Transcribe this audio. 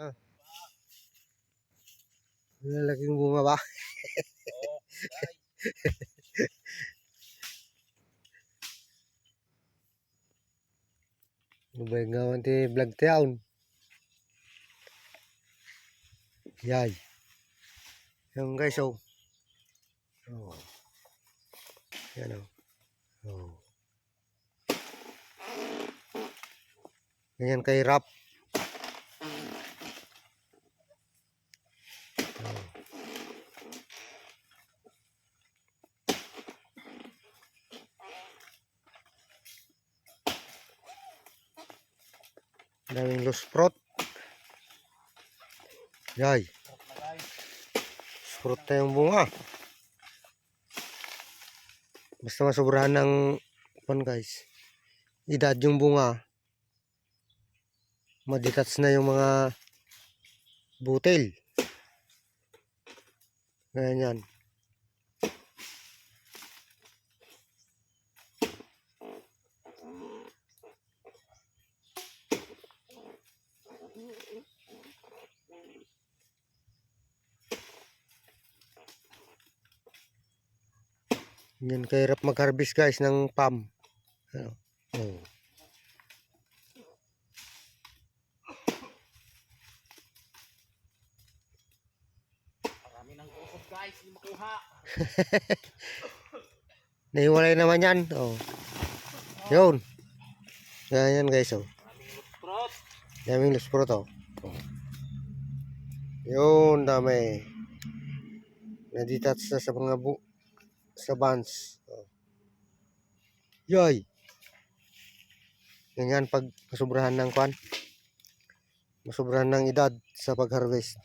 Ah. Lalaking bunga ba? Oo. Ay. Lubay nga man ti vlog town. Yay. Yung guys, oh. Oh. Yan, oh. Oh. Ganyan kay rap. Daming lusprot. Yay. Sarap na yung bunga. Basta masobrahan ng pan guys. Edad yung bunga. Maditats na yung mga butil. Ganyan yan. Yan kahirap mag-harvest guys ng palm. Ano? Oh. Marami ng kusot guys. Hindi makuha. Nahiwalay naman yan. Oh. Yun. Ganyan guys oh. Daming lusprot oh. oh. Yun dami. Naditats na sa mga bu sa buns. Oh. Yoy. Ganyan pag masubrahan ng kwan. Masubrahan ng edad sa pag-harvest.